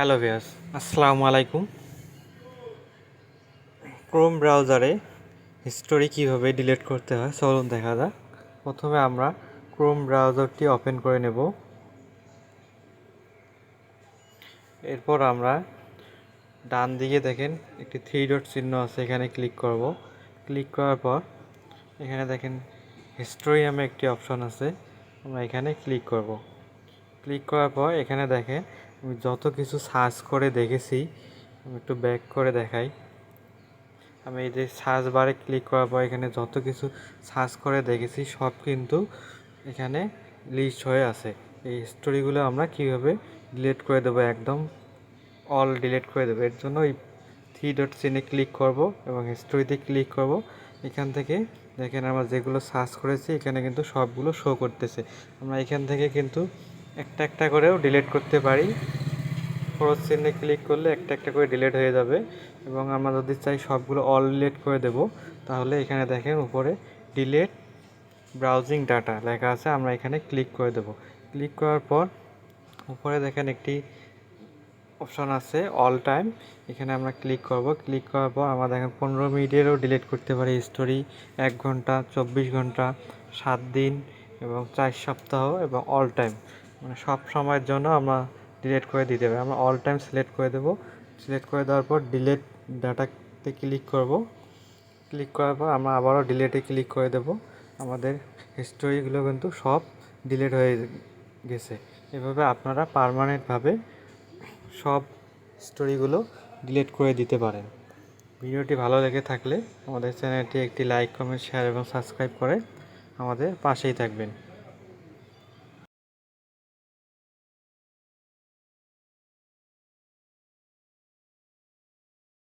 Hello ভিয়াস আসসালামু আলাইকুম Chrome ব্রাউজারে হিস্টোরি কীভাবে ডিলিট করতে হয়, চলুন দেখা যাক। প্রথমে আমরা ক্রোম ব্রাউজারটি ওপেন করে নেব। এরপর আমরা ডান দিকে দেখেন একটি থ্রি ডট চিহ্ন আছে, এখানে ক্লিক করব। ক্লিক করার পর এখানে দেখেন হিস্টোরি নামে একটি অপশন আছে, আমরা এখানে ক্লিক করব। ক্লিক করার পর এখানে দেখেন যত কিছু সার্চ করে দেখেছি, আমি একটু ব্যাক করে দেখাই। আমি এই যে সার্চ বারে ক্লিক করার পর এখানে যত কিছু সার্চ করে দেখেছি, সব কিন্তু এখানে লিস্ট হয়ে আছে। এই স্টোরিগুলো আমরা কীভাবে ডিলিট করে দেবো একদম অল ডিলিট করে দেবো। এর জন্য এই থ্রি ডট চিনে ক্লিক করব এবং স্টোরিতে ক্লিক করব। এখান থেকে দেখেন আমরা যেগুলো সার্চ করেছি, এখানে কিন্তু সবগুলো শো করতেছে। আমরা এখান থেকে কিন্তু একটা একটা করেও ডিলিট করতে পারি। ক্রস চিহ্নে ক্লিক করলে একটা একটা করে ডিলিট হয়ে যাবে এবং আমরা যদি চাই সবগুলো অল ডিলিট করে দেব, তাহলে এখানে দেখেন উপরে ডিলেট ব্রাউজিং ডাটা লেখা আছে, আমরা এখানে ক্লিক করে দেব। ক্লিক করার পর উপরে দেখেন একটি অপশন আছে অল টাইম এখানে আমরা ক্লিক করব। ক্লিক করার পর আমরা দেখেন পনেরো মিনিটেরও ডিলিট করতে পারি স্টোরি এক ঘণ্টা, চব্বিশ ঘণ্টা, সাত দিন এবং চার সপ্তাহ এবং অল টাইম মানে সব সময়ের জন্য আমরা ডিলেট করে দিতে হবে আমরা অল টাইম সিলেক্ট করে দেবো। সিলেক্ট করে দেওয়ার পর ডিলেট ডাটাতে ক্লিক করব। ক্লিক করার পর আমরা আবারও ডিলেটে ক্লিক করে দেব। আমাদের হিস্টোরিগুলো কিন্তু সব ডিলেট হয়ে গেছে। এভাবে আপনারা পারমানেন্টভাবে সব স্টোরিগুলো ডিলেট করে দিতে পারেন। ভিডিওটি ভালো লেগে থাকলে আমাদের চ্যানেলটি একটি লাইক কমেন্ট শেয়ার এবং সাবস্ক্রাইব করে আমাদের পাশেই থাকবেন।